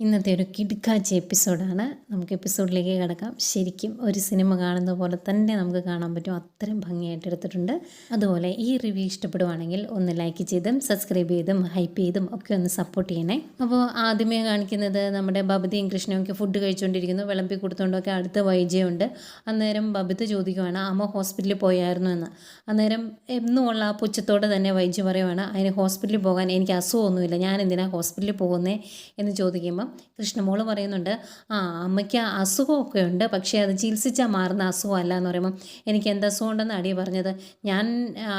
ഇന്നത്തെ ഒരു കിടുക്കാച്ച എപ്പിസോഡാണ്. നമുക്ക് എപ്പിസോഡിലേക്ക് കിടക്കാം. ശരിക്കും ഒരു സിനിമ കാണുന്ന പോലെ തന്നെ നമുക്ക് കാണാൻ പറ്റും. അത്രയും ഭംഗിയായിട്ട് എടുത്തിട്ടുണ്ട്. അതുപോലെ ഈ റിവ്യൂ ഇഷ്ടപ്പെടുവാണെങ്കിൽ ഒന്ന് ലൈക്ക് ചെയ്തും സബ്സ്ക്രൈബ് ചെയ്തും ഹൈപ്പ് ചെയ്തും ഒക്കെ ഒന്ന് സപ്പോർട്ട് ചെയ്യണേ. അപ്പോൾ ആദ്യമേ കാണിക്കുന്നത് നമ്മുടെ ബബിതയും കൃഷ്ണയും ഒക്കെ ഫുഡ് കഴിച്ചുകൊണ്ടിരിക്കുന്നു. വിളമ്പി കൊടുത്തുകൊണ്ടൊക്കെ അടുത്ത വൈജയുണ്ട് അന്നേരം ബബിത ചോദിക്കുവാണ് അമ്മ ഹോസ്പിറ്റലിൽ പോയായിരുന്നു എന്ന്. അന്നേരം എന്നുമുള്ള ആ പുച്ഛത്തോടെ തന്നെ വൈദ്യ പറയുവാണ് അതിന് ഹോസ്പിറ്റലിൽ പോകാൻ എനിക്ക് അസുഖമൊന്നുമില്ല. ഞാൻ എന്തിനാണ് ഹോസ്പിറ്റലിൽ പോകുന്നേ? എന്ന് ചോദിക്കുമ്പം കൃഷ്ണമോൾ പറയുന്നുണ്ട് ആ അമ്മയ്ക്ക് അസുഖമൊക്കെ ഉണ്ട് പക്ഷേ അത് ചികിത്സിച്ചാൽ മാറുന്ന അസുഖമല്ല എന്ന് പറയുമ്പം എനിക്ക് എന്ത് അസുഖം ഉണ്ടെന്ന് അടി പറഞ്ഞത്. ഞാൻ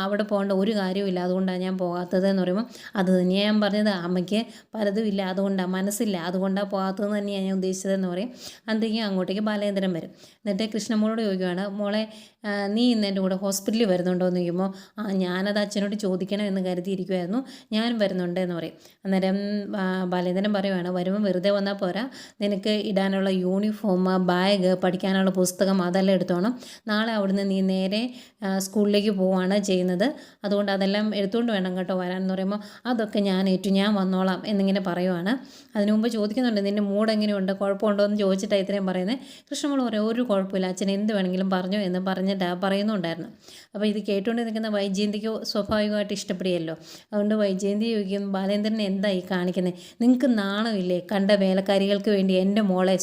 അവിടെ പോകേണ്ട ഒരു കാര്യമില്ല അതുകൊണ്ടാണ് ഞാൻ പോകാത്തത് എന്ന് പറയുമ്പം അത് തന്നെയാണ് ഞാൻ പറഞ്ഞത്. അമ്മയ്ക്ക് പലതും ഇല്ല അതുകൊണ്ടാണ് മനസ്സില്ല അതുകൊണ്ടാണ് പോകാത്തതെന്ന് തന്നെയാണ് ഞാൻ ഉദ്ദേശിച്ചത് എന്ന് പറയും. അന്തേക്കും അങ്ങോട്ടേക്ക് ബാലേന്ദ്രൻ വരും. എന്നിട്ട് കൃഷ്ണമോളോട് ചോദിക്കുവാണ് മോളെ നീ ഇന്ന് എന്റെ കൂടെ ഹോസ്പിറ്റലിൽ വരുന്നുണ്ടോ? എന്ന് ചോദിക്കുമ്പോൾ ആ ഞാനത് അച്ഛനോട് ചോദിക്കണം എന്ന് കരുതിയിരിക്കുമായിരുന്നു ഞാനും വരുന്നുണ്ട് എന്ന് പറയും. അന്നേരം ബാലേന്ദ്രൻ പറയുവാണ് വരുമ്പോൾ വെറുതെ വന്നാൽ പോരാ. നിനക്ക് ഇടാനുള്ള യൂണിഫോം ബാഗ് പഠിക്കാനുള്ള പുസ്തകം അതെല്ലാം എടുത്തോണം. നാളെ അവിടുന്ന് നീ നേരെ സ്കൂളിലേക്ക് പോവുകയാണ് ചെയ്യുന്നത്. അതുകൊണ്ട് അതെല്ലാം എടുത്തുകൊണ്ട് വേണം കേട്ടോ വരാമെന്ന് പറയുമ്പോൾ അതൊക്കെ ഞാൻ ഏറ്റു ഞാൻ വന്നോളാം എന്നിങ്ങനെ പറയുവാണ്. അതിനു മുമ്പ് ചോദിക്കുന്നുണ്ട് നിന്റെ മൂഡ് എങ്ങനെയുണ്ട്? കുഴപ്പമുണ്ടോ? എന്ന് ചോദിച്ചിട്ടാണ് ഇത്രയും പറയുന്നത് കൃഷ്ണമോൾ പറയും ഒരു കുഴപ്പമില്ല. അച്ഛൻ എന്ത് വേണമെങ്കിലും പറഞ്ഞു എന്ന് പറഞ്ഞിട്ട് പറയുന്നുണ്ടായിരുന്നു. അപ്പോൾ ഇത് കേട്ടുകൊണ്ട് നിൽക്കുന്ന വൈജയന്തിക്ക് സ്വാഭാവികമായിട്ട് ഇഷ്ടപ്പെടുകയല്ലോ അതുകൊണ്ട് വൈജയന്തി ചോദിക്കും ബാലേന്ദ്രനെ എന്തായി കാണിക്കുന്നത് നിങ്ങൾക്ക് നാണമില്ലേ? കണ്ട? വേലക്കാരികൾക്ക് വേണ്ടി എന്റെ മോളെ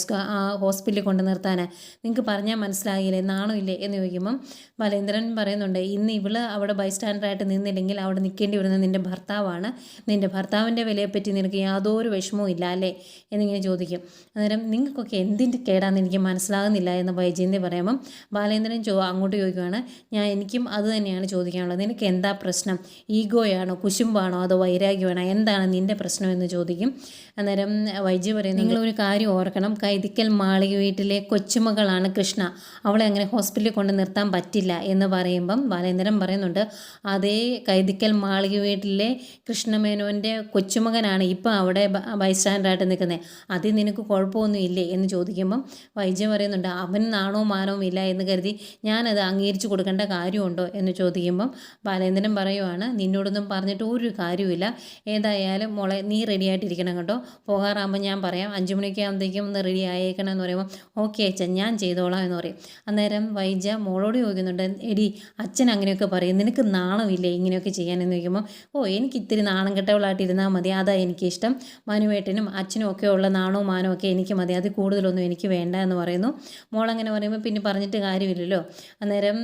ഹോസ്പിറ്റലിൽ കൊണ്ടു നിർത്താൻ നിങ്ങൾക്ക് പറഞ്ഞാൽ മനസ്സിലാകില്ലേ നാണോ ഇല്ലേ? എന്ന് ചോദിക്കുമ്പം ബലേന്ദ്രൻ പറയുന്നുണ്ട് ഇന്ന് ഇവൾ അവിടെ ബൈസ്റ്റാൻഡറായിട്ട് നിന്നില്ലെങ്കിൽ അവിടെ നിൽക്കേണ്ടി വരുന്നത് നിന്റെ ഭർത്താവാണ്. നിന്റെ ഭർത്താവിന്റെ വിലയെപ്പറ്റി നിനക്ക് യാതൊരു വിഷമവും ഇല്ല അല്ലേ? എന്നിങ്ങനെ ചോദിക്കും. അന്നേരം നിങ്ങൾക്കൊക്കെ എന്തിന്റെ കേടാന്ന് എനിക്ക് മനസ്സിലാകുന്നില്ല എന്ന് വൈജയന്തി പറയുമ്പം ബാലേന്ദ്രൻ ചോ അങ്ങോട്ട് ചോദിക്കുവാണ് ഞാൻ എനിക്കും അത് തന്നെയാണ് ചോദിക്കാനുള്ളത്. നിനക്ക് എന്താ പ്രശ്നം? ഈഗോയാണോ? കുശുമ്പാണോ? അതോ വൈരാഗ്യമാണോ? എന്താണ് നിന്റെ പ്രശ്നം? എന്ന് ചോദിക്കും. അന്നേരം വൈദ്യ നിങ്ങൾ ഒരു കാര്യം ഓർക്കണം. കൈതിക്കൽ മാളിക വീട്ടിലെ കൊച്ചുമകളാണ് കൃഷ്ണ. അവളെ അങ്ങനെ ഹോസ്പിറ്റലിൽ കൊണ്ട് നിർത്താൻ പറ്റില്ല. എന്ന് പറയുമ്പം ബാലേന്ദ്രൻ പറയുന്നുണ്ട് അതേ കൈതിക്കൽ മാളിക വീട്ടിലെ കൃഷ്ണമേനോന്റെ കൊച്ചുമകനാണ് ഇപ്പം അവിടെ ബൈസ്റ്റാൻഡറായിട്ട് നിൽക്കുന്നത് അതിൽ നിനക്ക് കുഴപ്പമൊന്നും ഇല്ലേ? എന്ന് ചോദിക്കുമ്പം വൈദ്യം പറയുന്നുണ്ട് അവൻ നാണവും മാനവും ഇല്ല എന്ന് കരുതി ഞാനത് അംഗീകരിച്ചു കൊടുക്കേണ്ട കാര്യമുണ്ടോ? എന്ന് ചോദിക്കുമ്പം ബാലേന്ദ്രൻ പറയുവാണ് നിന്നോടൊന്നും പറഞ്ഞിട്ട് ഒരു കാര്യമില്ല ഏതായാലും മോളെ നീ റെഡിയായിട്ടിരിക്കണം കേട്ടോ. പോകാറാകുമ്പോൾ ഞാൻ പറയാം. അഞ്ച് മണിക്കാകുമ്പോഴത്തേക്കും ഒന്ന് റെഡി ആയേക്കണം എന്ന് പറയുമ്പോൾ ഓക്കെ അച്ഛൻ ഞാൻ ചെയ്തോളാം എന്ന് പറയും. അന്നേരം വൈജ മോളോട് ചോദിക്കുന്നുണ്ട് എടി അച്ഛൻ അങ്ങനെയൊക്കെ പറയും. നിനക്ക് നാണമില്ലേ ഇങ്ങനെയൊക്കെ ചെയ്യാനെന്ന് ചോദിക്കുമ്പോൾ ഓ എനിക്ക് ഇത്തിരി നാണം കെട്ടവളായിട്ട് ഇരുന്നാൽ മതി. അതാ എനിക്കിഷ്ടം. മനുവേട്ടനും അച്ഛനും ഒക്കെ ഉള്ള നാണവും മാനവും ഒക്കെ എനിക്ക് മതി. അത് കൂടുതലൊന്നും എനിക്ക് വേണ്ട എന്ന് പറയുന്നു. മോളങ്ങനെ പറയുമ്പോൾ പിന്നെ പറഞ്ഞിട്ട് കാര്യമില്ലല്ലോ. അന്നേരം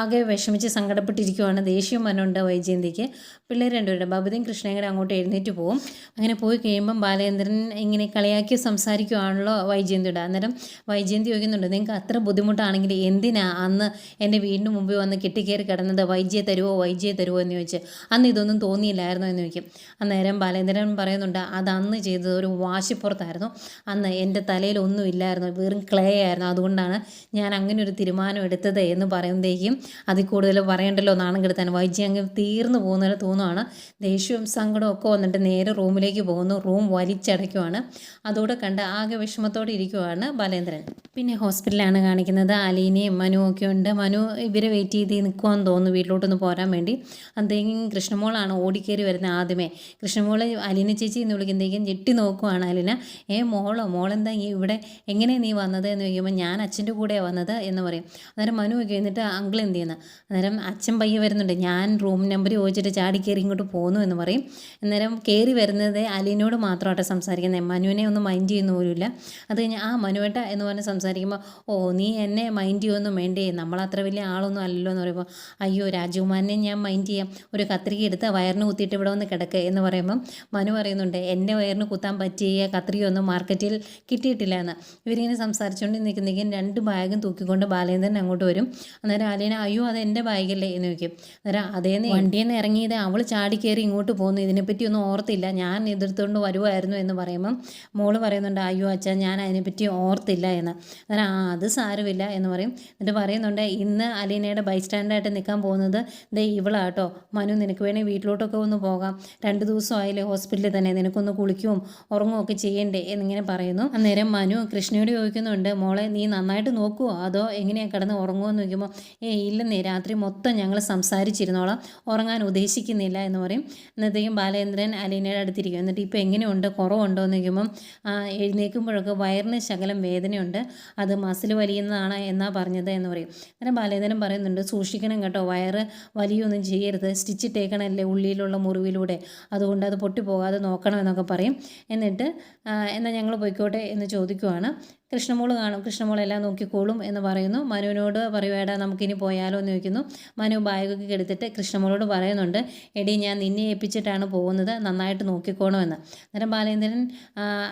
ആകെ വിഷമിച്ച് സങ്കടപ്പെട്ടിരിക്കുവാണ്. ദേഷ്യവും മനുണ്ട് വൈജയന്തിക്ക്. പിള്ളേർ രണ്ടുപേരുടെ ബബിതയും കൃഷ്ണയും കൂടെ അങ്ങോട്ട് എഴുന്നേറ്റ് പോകും അങ്ങനെ പോയി കഴിയുമ്പം ബാലേന്ദ്രൻ ഇങ്ങനെ കളിയാക്കി സംസാരിക്കുവാണല്ലോ വൈജയന്തിയുടെ. അന്നേരം വൈജയന്തി ചോദിക്കുന്നുണ്ട് നിങ്ങൾക്ക് അത്ര ബുദ്ധിമുട്ടാണെങ്കിൽ എന്തിനാ അന്ന് എന്റെ വീടിന് മുമ്പിൽ വന്ന് കെട്ടിക്കയറി കിടന്നത്? വൈജയെ തരുമോ വൈജയെ തരുമോ എന്ന് ചോദിച്ച് അന്ന് ഇതൊന്നും തോന്നിയില്ലായിരുന്നോ? എന്ന് ചോദിക്കും. അന്നേരം ബാലേന്ദ്രൻ പറയുന്നുണ്ട് അത് അന്ന് ചെയ്തത് ഒരു വാശിപ്പുറത്തായിരുന്നു. അന്ന് എന്റെ തലയിൽ ഒന്നും ഇല്ലായിരുന്നു. വെറും ക്ലേ ആയിരുന്നു. അതുകൊണ്ടാണ് ഞാൻ അങ്ങനെ ഒരു തീരുമാനം എടുത്തത് എന്ന് പറയുമ്പോഴേക്കും അതിൽ കൂടുതൽ പറയണ്ടല്ലോ നാണം കെടുത്താൻ. വൈദ്യം അങ്ങ് തീർന്നു പോകുന്നതിൽ തോന്നുവാണ്. ദേഷ്യവും സങ്കടവും ഒക്കെ വന്നിട്ട് നേരെ റൂമിലേക്ക് പോകുന്നു. റൂം വലിച്ചടയ്ക്കുവാണ്. അതോടെ കണ്ട് ആകെ വിഷമത്തോടെ ഇരിക്കുവാണ് ബാലേന്ദ്രൻ. പിന്നെ ഹോസ്പിറ്റലാണ് കാണിക്കുന്നത് അലീനയും മനു ഒക്കെ ഉണ്ട്. മനു ഇവരെ വെയിറ്റ് ചെയ്ത് നിൽക്കുവാന്ന് തോന്നുന്നു വീട്ടിലോട്ടൊന്ന് പോരാൻ വേണ്ടി. അന്തേക്കും കൃഷ്ണമോളാണ് ഓടിക്കേറി വരുന്നത് ആദ്യമേ. കൃഷ്ണമോൾ അലീന ചേച്ചി എന്ന് വിളിക്കുമ്പോഴേക്കും ഞെട്ടി നോക്കുവാണ് അലീന. ഏ മോളോ മോളെന്താ ഈ ഇവിടെ എങ്ങനെ നീ വന്നത്? എന്ന് ചോദിക്കുമ്പോൾ ഞാൻ അച്ഛന്റെ കൂടെയാണ് വന്നത് എന്ന് പറയും. അന്നേരം മനു ഒക്കെ എന്നിട്ട് അങ്കിൾ എന്ത് ചെയ്യുന്നത് അന്നേരം അച്ഛൻ പയ്യെ വരുന്നുണ്ട്. ഞാൻ റൂം നമ്പർ ചോദിച്ചിട്ട് ചാടി കയറി ഇങ്ങോട്ട് പോന്നു എന്ന് പറയും. അന്നേരം കയറി വരുന്നത് അലീനോട് മാത്രമായിട്ട് സംസാരിക്കുന്നത്. മനുവിനെ ഒന്നും മൈൻഡ് ചെയ്യുന്ന പോലുമില്ല. അത് കഴിഞ്ഞ് ആ മനുവേട്ട എന്ന് പറഞ്ഞ് സംസാരിക്കുമ്പോൾ ഓ നീ എന്നെ മൈൻഡ് ചെയ്യുമൊന്നും വേണ്ടേ. നമ്മളത്ര വലിയ ആളൊന്നും അല്ലല്ലോ എന്ന് പറയുമ്പോൾ അയ്യോ രാജകുമാരനെ ഞാൻ മൈൻഡ് ചെയ്യാം. ഒരു കത്രിക എടുത്ത് വയറിന് കുത്തിയിട്ട് ഇവിടെ വന്ന് കിടക്കുക എന്ന് പറയുമ്പം മനു പറയുന്നുണ്ട് എന്റെ വയറിന് കുത്താൻ പറ്റിയ കത്രികയൊന്നും മാർക്കറ്റിൽ കിട്ടിയിട്ടില്ല എന്ന്. ഇവരിങ്ങനെ സംസാരിച്ചുകൊണ്ട് നിൽക്കുന്നെങ്കിൽ രണ്ട് ബാഗും തൂക്കിക്കൊണ്ട് ബാലേന്ദ്രൻ അങ്ങോട്ട് വരും. അന്നേരം ആലേന അയ്യോ അത് എന്റെ ബാഗല്ലേ എന്ന് ചോദിക്കും. അന്നേരം അതേന്ന് വണ്ടിയിൽ നിന്ന് ഇറങ്ങിയത് അവൾ ചാടി കയറി ഇങ്ങോട്ട് പോകുന്നു ഇതിനെപ്പറ്റി ഒന്നും ഓർത്തില്ല. ഞാൻ എതിർത്തുകൊണ്ട് വരുമായിരുന്നു എന്ന് പറയുമ്പം മോൾ പറയുന്നുണ്ട് അയ്യോ അച്ഛാ ഞാൻ അതിനെപ്പറ്റി ഓർത്തില്ല എന്ന്. അന്നേരം ആ അത് സാരമില്ല എന്ന് പറയും. എന്നിട്ട് പറയുന്നുണ്ട് ഇന്ന് അലീനയുടെ ബൈസ്റ്റാൻഡായിട്ട് നിൽക്കാൻ പോകുന്നത് ദേ ഇവളാട്ടോ. മനു നിനക്ക് വേണമെങ്കിൽ വീട്ടിലോട്ടൊക്കെ ഒന്ന് പോകാം. രണ്ട് ദിവസമായില്ലേ ഹോസ്പിറ്റലിൽ തന്നെ. നിനക്കൊന്ന് കുളിക്കുകയും ഉറങ്ങുകയും ഒക്കെ ചെയ്യണ്ടേ എന്നിങ്ങനെ പറയുന്നു. അന്നേരം മനു കൃഷ്ണയോട് ചോദിക്കുന്നുണ്ട് മോളെ നീ നന്നായിട്ട് നോക്കുമോ അതോ എങ്ങനെയാണ് കിടന്ന് ഉറങ്ങുമോ എന്ന് ചോദിക്കുമ്പോൾ ഏ ഇല്ലെന്നേ രാത്രി മൊത്തം ഞങ്ങൾ സംസാരിച്ചിരുന്നോളാം. ഉറങ്ങാൻ ഉദ്ദേശിക്കുന്നില്ല എന്ന് പറയും. എന്നത്തേക്കും ബാലേന്ദ്രൻ അലീനയുടെ അടുത്തിരിക്കും എന്നിട്ട് ഇപ്പോൾ എങ്ങനെയുണ്ട്? കുറവുണ്ടോ? എന്ന് "ആ, എഴുന്നേൽക്കുമ്പോഴൊക്കെ വയറിന് ശകലം വേദനയുണ്ട്. അത് മസിൽ വലിയുന്നതാണ് എന്നാ പറഞ്ഞത് എന്ന് പറയും. അന്നേരം ബാലേന്ദ്രൻ പറയുന്നുണ്ട് സൂക്ഷിക്കണം കേട്ടോ വയറ് വലിയൊന്നും ചെയ്യരുത്. സ്റ്റിച്ച് ഇട്ടേക്കണമല്ലേ ഉള്ളിയിലുള്ള മുറിവിലൂടെ. അതുകൊണ്ട് അത് പൊട്ടിപ്പോകാതെ നോക്കണം എന്നൊക്കെ പറയും. എന്നിട്ട് "ആ, എന്നാൽ ഞങ്ങൾ പോയിക്കോട്ടെ എന്ന് ചോദിക്കുവാണ്. കൃഷ്ണമോൾ കാണും. കൃഷ്ണമോളെല്ലാം നോക്കിക്കോളും എന്ന് പറയുന്നു. മനുവിനോട് പറയുവേടാ നമുക്കിനി പോയാലോ എന്ന് ചോദിക്കുന്നു. മനു ബാഗൊക്കെ എടുത്തിട്ട് കൃഷ്ണമോളോട് പറയുന്നുണ്ട് എടി ഞാൻ നിന്നെ ഏൽപ്പിച്ചിട്ടാണ് പോകുന്നത്. നന്നായിട്ട് നോക്കിക്കോണമെന്ന്. അന്നേരം ബാലേന്ദ്രൻ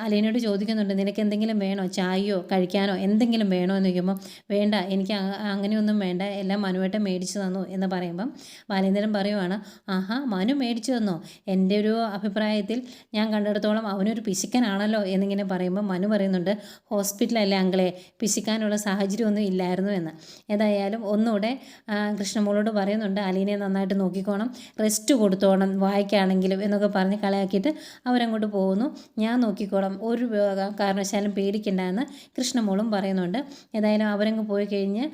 അലീനോട് ചോദിക്കുന്നുണ്ട് നിനക്ക് എന്തെങ്കിലും വേണോ? ചായയോ കഴിക്കാനോ എന്തെങ്കിലും വേണോ? എന്ന് ചോദിക്കുമ്പോൾ വേണ്ട എനിക്ക് അങ്ങനെയൊന്നും വേണ്ട. എല്ലാം മനുവേട്ട മേടിച്ചു തന്നു എന്ന് പറയുമ്പം ബാലേന്ദ്രൻ പറയുവാണ് ആഹാ മനു മേടിച്ചു തന്നോ? എന്റെ ഒരു അഭിപ്രായത്തിൽ ഞാൻ കണ്ടിടത്തോളം അവനൊരു പിശുക്കനാണല്ലോ എന്നിങ്ങനെ പറയുമ്പോൾ മനു പറയുന്നുണ്ട് ഹോസ്പിറ്റലല്ലേ അങ്കളെ പിശിക്കാനുള്ള സാഹചര്യമൊന്നും ഇല്ലായിരുന്നു എന്ന്. ഏതായാലും ഒന്നുകൂടെ കൃഷ്ണമോളോട് പറയുന്നുണ്ട് അലീനെ നന്നായിട്ട് നോക്കിക്കോണം റെസ്റ്റ് കൊടുത്തോണം വായിക്കാണെങ്കിലും എന്നൊക്കെ പറഞ്ഞ് കളയാക്കിയിട്ട് അവരങ്ങോട്ട് പോകുന്നു. ഞാൻ നോക്കിക്കോളാം ഒരു കാരണവശാലും പേടിക്കണ്ട എന്ന് കൃഷ്ണമോളും പറയുന്നുണ്ട്. ഏതായാലും അവരങ്ങ് പോയി കഴിഞ്ഞ്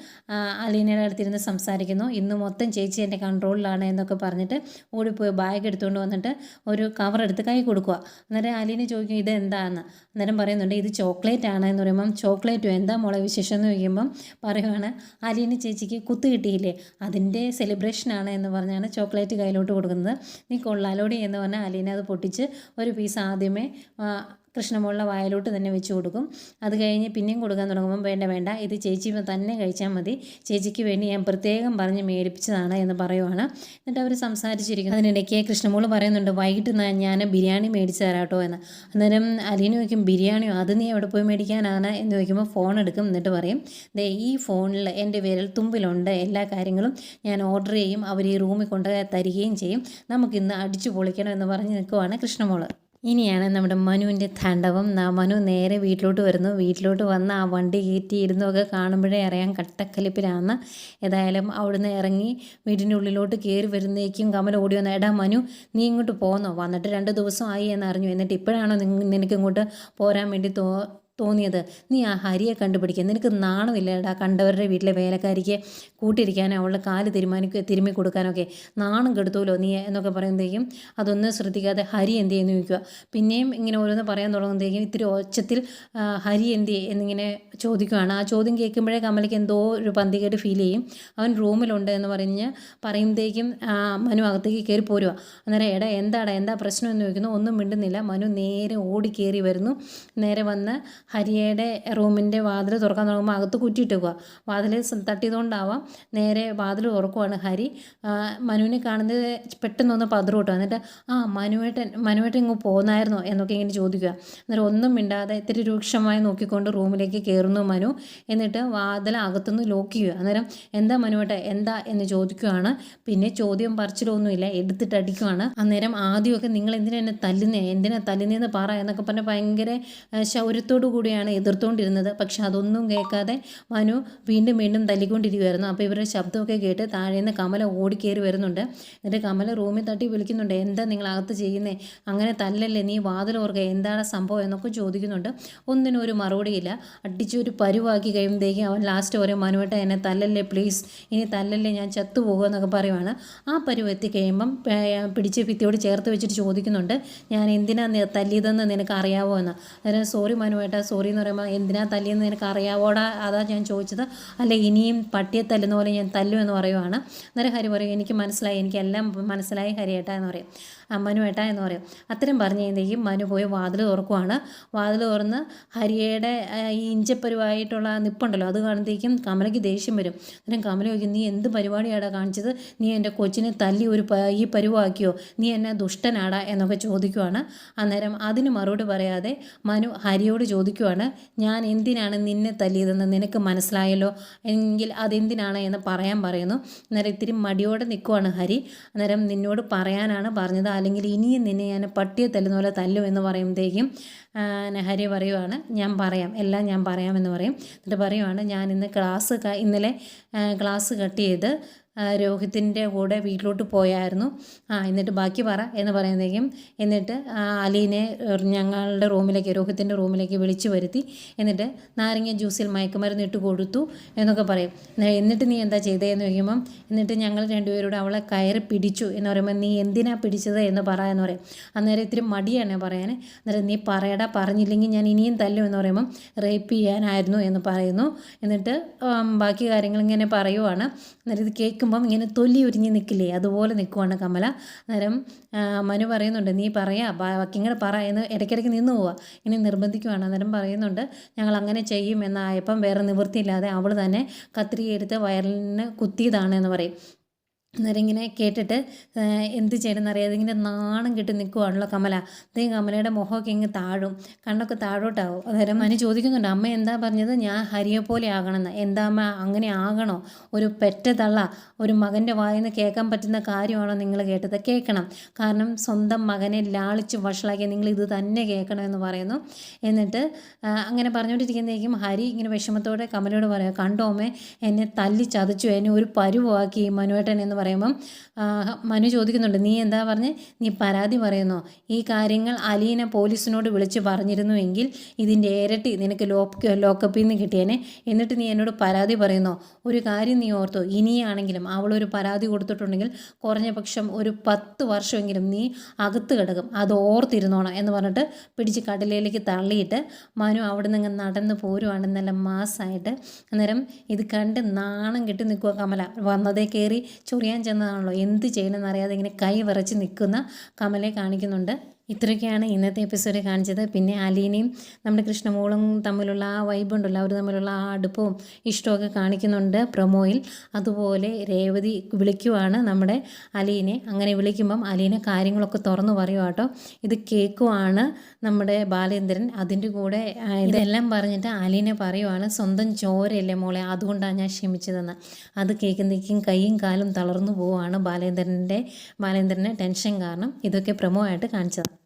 അലീനയുടെ അടുത്തിരുന്ന് സംസാരിക്കുന്നു. ഇന്ന് മൊത്തം ചേച്ചി എന്റെ കൺട്രോളിലാണ് എന്നൊക്കെ പറഞ്ഞിട്ട് ഓടിപ്പോയി ബാഗ് എടുത്തുകൊണ്ട് വന്നിട്ട് ഒരു കവർ എടുത്ത് കൈ കൊടുക്കുക അന്നേരം അലീന ചോദിക്കും ഇത് എന്താണെന്ന് അന്നേരം പറയുന്നുണ്ട് ഇത് ചോക്ലേറ്റ് ആണ് എന്ന് പറയുമ്പം ചോക്ലേറ്റോ എന്താ മോളെ വിശേഷം എന്ന് ചോദിക്കുമ്പം പറയുവാണ് അലീന ചേച്ചിക്ക് കുത്ത് കിട്ടിയില്ലേ? അതിന്റെ സെലിബ്രേഷനാണ് എന്ന് പറഞ്ഞാണ് ചോക്ലേറ്റ് കയ്യിലോട്ട് കൊടുക്കുന്നത്. നീ കൊള്ളാലോടി എന്ന് പറഞ്ഞാൽ അലീന അത് പൊട്ടിച്ച് ഒരു പീസ് ആദ്യമേ ആ, വായലോട്ട് തന്നെ വെച്ച് കൊടുക്കും. അത് കഴിഞ്ഞ് പിന്നെയും കൊടുക്കാൻ തുടങ്ങുമ്പോൾ വേണ്ട വേണ്ട ഇത് ചേച്ചി തന്നെ കഴിച്ചാൽ മതി. ചേച്ചിക്ക് വേണ്ടി ഞാൻ പ്രത്യേകം പറഞ്ഞ് മേടിപ്പിച്ചതാണ് എന്ന് പറയുവാണ്. എന്നിട്ട് അവർ സംസാരിച്ചിരിക്കുന്നു. അതിനിടയ്ക്ക് കൃഷ്ണമോൾ പറയുന്നുണ്ട് വൈകിട്ട് ഞാൻ ബിരിയാണി മേടിച്ച് തരാം കേട്ടോ എന്ന്. അന്നേരം അലീന ചോദിക്കും ബിരിയാണിയോ? അത് നീ എവിടെ പോയി മേടിക്കാനാണ്? എന്ന് ചോദിക്കുമ്പോൾ ഫോൺ എടുക്കും. എന്നിട്ട് പറയും ദേ ഈ ഫോണിൽ എന്റെ വിരൽ തുമ്പിലുണ്ട്. എല്ലാ കാര്യങ്ങളും ഞാൻ ഓർഡർ ചെയ്യും. അവർ ഈ റൂമിൽ കൊണ്ട് തരികയും ചെയ്യും. നമുക്കിന്ന് അടിച്ചു പൊളിക്കണം എന്ന് പറഞ്ഞ് നിൽക്കുവാണ് കൃഷ്ണമോൾ. ഇനിയാണ് നമ്മുടെ മനുവിന്റെ താണ്ഡവം. ന- മനു നേരെ വീട്ടിലോട്ട് വരുന്നു. വീട്ടിലോട്ട് വന്ന് ആ വണ്ടി കയറ്റിയിരുന്നൊക്കെ കാണുമ്പോഴേ അറിയാം കട്ടക്കലിപ്പിലാണ് ഏതായാലും അവിടുന്ന് ഇറങ്ങി വീടിന്റെ ഉള്ളിലോട്ട് കയറി വരുന്നേക്കും കമൽ ഓടി വന്ന എടാ മനു നീ ഇങ്ങോട്ട് പോന്നോ? വന്നിട്ട് രണ്ട് ദിവസം ആയി എന്ന് അറിഞ്ഞു എന്നിട്ട് ഇപ്പോഴാണോ നിനക്ക് ഇങ്ങോട്ട് പോരാൻ വേണ്ടി തോ തോന്നിയത് നീ ആ ഹരിയെ കണ്ടുപിടിക്കുക നിനക്ക് നാണമില്ലേടാ കണ്ടവരുടെ വീട്ടിലെ വേലക്കാരിക്ക് കൂട്ടിരിക്കാനോ അവളുടെ കാൽ തീരുമാനിക്കുക തിരുമ്മി കൊടുക്കാനൊക്കെ നാണം കെടുത്തുമല്ലോ നീ എന്നൊക്കെ പറയുമ്പോഴത്തേക്കും അതൊന്നും ശ്രദ്ധിക്കാതെ ഹരി എന്ത് ചെയ്യുന്നു ചോദിക്കുക. പിന്നെയും ഇങ്ങനെ ഓരോന്ന് പറയാൻ തുടങ്ങുമ്പോഴത്തേക്കും ഇത്തിരി ഒച്ചത്തിൽ ഹരി എന്ത് എന്നിങ്ങനെ ചോദിക്കുകയാണ്. ആ ചോദ്യം കേൾക്കുമ്പോഴേ കമലയ്ക്ക് എന്തോ ഒരു പന്തികേട് ഫീൽ ചെയ്യും. അവൻ റൂമിലുണ്ട് എന്ന് പറഞ്ഞ് പറയുമ്പോഴത്തേക്കും മനു അകത്തേക്ക് കയറി പോരുക അന്നേരം എടാ എന്താടാ എന്താ പ്രശ്നം? എന്ന് ചോദിക്കുന്നു. ഒന്നും മിണ്ടുന്നില്ല. മനു നേരെ ഓടി കയറി വരുന്നു. നേരെ വന്ന് ഹരിയുടെ റൂമിന്റെ വാതിൽ തുറക്കാൻ തുടങ്ങുമ്പോൾ അകത്ത് കുറ്റിയിട്ടേക്കുക വാതിൽ തട്ടിയതുകൊണ്ടാവാം നേരെ വാതിൽ തുറക്കുവാണ് ഹരി. മനുവിനെ കാണുന്നത് പെട്ടെന്നൊന്ന് പതറും കേട്ടോ എന്നിട്ട് ആ മനുവേട്ടൻ മനുവേട്ടൻ ഇങ്ങ് പോന്നായിരുന്നോ? എന്നൊക്കെ ഇങ്ങനെ ചോദിക്കുക. എന്നിട്ട് ഒന്നും മിണ്ടാതെ ഇത്തിരി രൂക്ഷമായി നോക്കിക്കൊണ്ട് റൂമിലേക്ക് കയറുന്നു മനു. എന്നിട്ട് വാതിൽ അകത്തുനിന്ന് ലോക്ക് ചെയ്യുക. അന്നേരം എന്താ മനുവേട്ട എന്താ? എന്ന് ചോദിക്കുകയാണ് പിന്നെ ചോദ്യം പറിച്ചിലൊന്നുമില്ല എടുത്തിട്ട് അടിക്കുവാണ്. അന്നേരം ആദ്യമൊക്കെ നിങ്ങൾ എന്തിനാ എന്നെ തല്ലുന്നേ? എന്തിനാ തല്ലുന്നതെന്ന് പറ എന്നൊക്കെ പറഞ്ഞ് ഭയങ്കര ശൗര്യത്തോടു കൂടിയാണ് എതിർത്തുകൊണ്ടിരുന്നത് പക്ഷെ അതൊന്നും കേൾക്കാതെ മനു വീണ്ടും വീണ്ടും തല്ലിക്കൊണ്ടിരിക്കുമായിരുന്നു അപ്പോൾ ഇവരുടെ ശബ്ദമൊക്കെ കേട്ട് താഴേന്ന് കമല ഓടിക്കയറി വരുന്നുണ്ട്. എന്നിട്ട് കമല റൂമിൽ തട്ടി വിളിക്കുന്നുണ്ട്. എന്താ നിങ്ങൾ അകത്ത് ചെയ്യുന്നേ? അങ്ങനെ തല്ലല്ലേ നീ? വാതിൽ ഓർക്കുക എന്താണ് സംഭവം? എന്നൊക്കെ ചോദിക്കുന്നുണ്ട്. ഒന്നിനും ഒരു മറുപടിയില്ല അടിച്ചൊരു പരുവാക്കി കഴിയുമ്പോഴത്തേക്കും അവൻ ലാസ്റ്റ് ഓരോ മനുവേട്ട എന്നെ തല്ലല്ലേ പ്ലീസ് ഇനി തല്ലല്ലേ ഞാൻ ചത്തുപോകുക എന്നൊക്കെ പറയുവാണ്. ആ പരുവ് എത്തിക്കഴിയുമ്പം പിടിച്ച് ഭിത്തിയോട് ചേർത്ത് വെച്ചിട്ട് ചോദിക്കുന്നുണ്ട്. ഞാൻ എന്തിനാ തല്ലിയതെന്ന് നിനക്ക് അറിയാവോ? എന്ന്. അന്നേരം സോറി മനുവേട്ട സോറി എന്ന് പറയുമ്പോൾ എന്തിനാ തല്ലിയെന്ന് നിനക്ക് അറിയാവോടാ? അതാ ഞാൻ ചോദിച്ചത്. അല്ല ഇനിയും പട്ടിയെ തല്ലുന്ന പോലെ ഞാൻ തല്ലു എന്ന് പറയുവാണ്. അന്നേരം ഹരി പറയും എനിക്ക് മനസ്സിലായി എനിക്കെല്ലാം മനസ്സിലായി ഹരിയേട്ട എന്ന് പറയും. ആ മനുവേട്ട എന്ന് പറയും. അത്തരം പറഞ്ഞു കഴിയുമ്പോഴേക്കും മനു പോയി വാതിൽ തുറക്കുവാണ്. വാതിൽ തുറന്ന് ഹരിയുടെ ഈ ഇഞ്ചപ്പരുവായിട്ടുള്ള നിപ്പുണ്ടല്ലോ അത് കാണുമ്പോഴത്തേക്കും കമലയ്ക്ക് ദേഷ്യം വരും. അന്നേരം കമല ചോദിക്കും നീ എന്ത് പരിപാടിയാടാ കാണിച്ചത്? നീ എന്റെ കൊച്ചിനെ തല്ലി ഒരു ഈ പരുവാക്കിയോ? നീ എന്നെ ദുഷ്ടനാടാ എന്നൊക്കെ ചോദിക്കുവാണ്. അന്നേരം അതിന് മറുപടി പറയാതെ മനു ഹരിയോട് ചോദിക്കുവാണ് ഞാൻ എന്തിനാണ് നിന്നെ തല്ലിയതെന്ന് നിനക്ക് മനസ്സിലായല്ലോ? എങ്കിൽ അതെന്തിനാണ് എന്ന് പറയാൻ പറയുന്നു. അന്നേരം ഇത്തിരി മടിയോടെ നിൽക്കുവാണ് ഹരി. അന്നേരം നിന്നോട് പറയാനാണ് പറഞ്ഞത്. അല്ലെങ്കിൽ ഇനിയും നിന്നെ ഞാൻ പട്ടിയെ തല്ലുന്ന പോലെ തല്ലും എന്ന് പറയുമ്പോഴത്തേക്കും ഹരി പറയുവാണ് ഞാൻ പറയാം എല്ലാം ഞാൻ പറയാമെന്ന് പറയും. എന്നിട്ട് പറയുവാണ് ഞാൻ ഇന്ന് ക്ലാസ് ഇന്നലെ ക്ലാസ് കട്ട് ചെയ്ത് രോഹിത്തിന്റെ കൂടെ വീട്ടിലോട്ട് പോയായിരുന്നു. ആ എന്നിട്ട് ബാക്കി പറ എന്ന് പറയുന്നതേക്കും. എന്നിട്ട് അലീനെ ഞങ്ങളുടെ റൂമിലേക്ക് രോഹിത്തിന്റെ റൂമിലേക്ക് വിളിച്ചു വരുത്തി. എന്നിട്ട് നാരങ്ങ ജ്യൂസിൽ മയക്കുമരുന്ന് ഇട്ട് കൊടുത്തു എന്നൊക്കെ പറയും. എന്നിട്ട് നീ എന്താ ചെയ്തതെന്ന് ചോദിക്കുമ്പം എന്നിട്ട് ഞങ്ങൾ രണ്ടുപേരോട് അവളെ കയറി പിടിച്ചു എന്ന് പറയുമ്പോൾ നീ എന്തിനാ പിടിച്ചത് എന്ന് പറ എന്ന് പറയും. അന്നേരം ഇത്തിരി മടിയാണ് പറയാൻ അന്നേരം നീ പറയടാ പറഞ്ഞില്ലെങ്കിൽ ഞാൻ ഇനിയും തല്ലും എന്ന് പറയുമ്പം റേപ്പ് ചെയ്യാനായിരുന്നു എന്ന് പറയുന്നു. എന്നിട്ട് ബാക്കി കാര്യങ്ങൾ ഇങ്ങനെ പറയുവാണ്. എന്നിട്ട് ഇത് കേൾക്കുമ്പം ഇങ്ങനെ തൊല്ലി ഉരിഞ്ഞ് നിൽക്കില്ലേ അതുപോലെ നിൽക്കുവാണ് കമല. അന്നേരം മനു പറയുന്നുണ്ട് നീ പറയാ ബാക്കി ഇങ്ങനെ പറ എന്ന് ഇടയ്ക്കിടയ്ക്ക് നിന്ന് പോവുക ഇങ്ങനെ നിർബന്ധിക്കുവാണ്. അന്നേരം പറയുന്നുണ്ട് ഞങ്ങൾ അങ്ങനെ ചെയ്യും എന്നായപ്പം വേറെ നിവൃത്തിയില്ലാതെ അവൾ തന്നെ കത്രിക എടുത്ത് വയറിന് കുത്തിയതാണ് എന്ന് പറയും. അന്നേരം കേട്ടിട്ട് എന്ത് ചെയ്യണമെന്ന് അറിയാതെ ഇങ്ങനെ നാണം കെട്ടി നിൽക്കുവാണല്ലോ കമല. അതേ കമലയുടെ മുഖമൊക്കെ ഇങ്ങ് താഴും. കണ്ണൊക്കെ താഴോട്ടാവും. അന്നേരം മനു ചോദിക്കുന്നുണ്ട് അമ്മ എന്താ പറഞ്ഞത്? ഞാൻ ഹരിയെ പോലെ ആകണമെന്ന്. എന്താ അമ്മ അങ്ങനെ ആകണോ? ഒരു പെറ്റ തള്ള ഒരു മകന്റെ വായിന്ന് കേൾക്കാൻ പറ്റുന്ന കാര്യമാണോ നിങ്ങൾ കേട്ടത്? കേൾക്കണം. കാരണം സ്വന്തം മകനെ ലാളിച്ച് വഷളാക്കിയ നിങ്ങൾ ഇത് തന്നെ കേൾക്കണം എന്ന് പറയുന്നു. എന്നിട്ട് അങ്ങനെ പറഞ്ഞുകൊണ്ടിരിക്കുന്നതേക്കും ഹരി ഇങ്ങനെ വിഷമത്തോടെ കമലയോട് പറയാം കണ്ടോമേ എന്നെ തല്ലി ചതച്ചു എന്നെ ഒരു പരുവാക്കി മനുവേട്ടൻ എന്ന് പറയുമ്പം മനു ചോദിക്കുന്നുണ്ട് നീ എന്താ പറഞ്ഞ്? നീ പരാതി പറയുന്നോ? ഈ കാര്യങ്ങൾ അലീനെ പോലീസിനോട് വിളിച്ച് പറഞ്ഞിരുന്നുവെങ്കിൽ ഇതിന്റെ ഇരട്ടി നിനക്ക് ലോക്ക് ലോക്കപ്പിൽ നിന്ന് കിട്ടിയേനെ. എന്നിട്ട് നീ എന്നോട് പരാതി പറയുന്നോ? ഒരു കാര്യം നീ ഓർത്തോ ഇനിയാണെങ്കിലും അവളൊരു പരാതി കൊടുത്തിട്ടുണ്ടെങ്കിൽ കുറഞ്ഞ പക്ഷം ഒരു പത്ത് വർഷമെങ്കിലും നീ അകത്ത് കിടക്കും. അത് ഓർത്തിരുന്നോണം എന്ന് പറഞ്ഞിട്ട് പിടിച്ച് കടലിലേക്ക് തള്ളിയിട്ട് മനു അവിടെ നിന്ന് നടന്ന് പോരുവാണ്. നല്ല മാസമായിട്ട് അന്നേരം ഇത് കണ്ട് നാണം കെട്ടി നിൽക്കുക കമല. വന്നതേ കയറി ചെന്നതാണല്ലോ. എന്ത് ചെയ്യണമെന്നറിയാതെ ഇങ്ങനെ കൈ വിറച്ച് നിൽക്കുന്ന കമലെ കാണിക്കുന്നുണ്ട്. ഇത്രയൊക്കെയാണ് ഇന്നത്തെ എപ്പിസോഡ് കാണിച്ചത്. പിന്നെ അലീനയും നമ്മുടെ കൃഷ്ണമോളും തമ്മിലുള്ള ആ വൈബ് ഉണ്ടല്ലോ. അവർ തമ്മിലുള്ള ആ അടുപ്പവും ഇഷ്ടമൊക്കെ കാണിക്കുന്നുണ്ട് പ്രൊമോയിൽ അതുപോലെ രേവതി വിളിക്കുവാണ് നമ്മുടെ അലീനെ. അങ്ങനെ വിളിക്കുമ്പം അലീനെ കാര്യങ്ങളൊക്കെ തുറന്നു പറയുക കേട്ടോ. ഇത് കേൾക്കുവാണ് നമ്മുടെ ബാലേന്ദ്രൻ. അതിന്റെ കൂടെ ഇതെല്ലാം പറഞ്ഞിട്ട് അലീനെ പറയുവാണ് സ്വന്തം ചോരയല്ലേ മോളെ അതുകൊണ്ടാണ് ഞാൻ ക്ഷമിച്ചതെന്ന്. അത് കേൾക്കുന്നേക്കും കൈയും കാലും തളർന്നു പോവുകയാണ് ബാലേന്ദ്രന്റെ ബാലേന്ദ്രന് ടെൻഷൻ കാരണം ഇതൊക്കെ പ്രൊമോ ആയിട്ട് കാണിച്ചത്.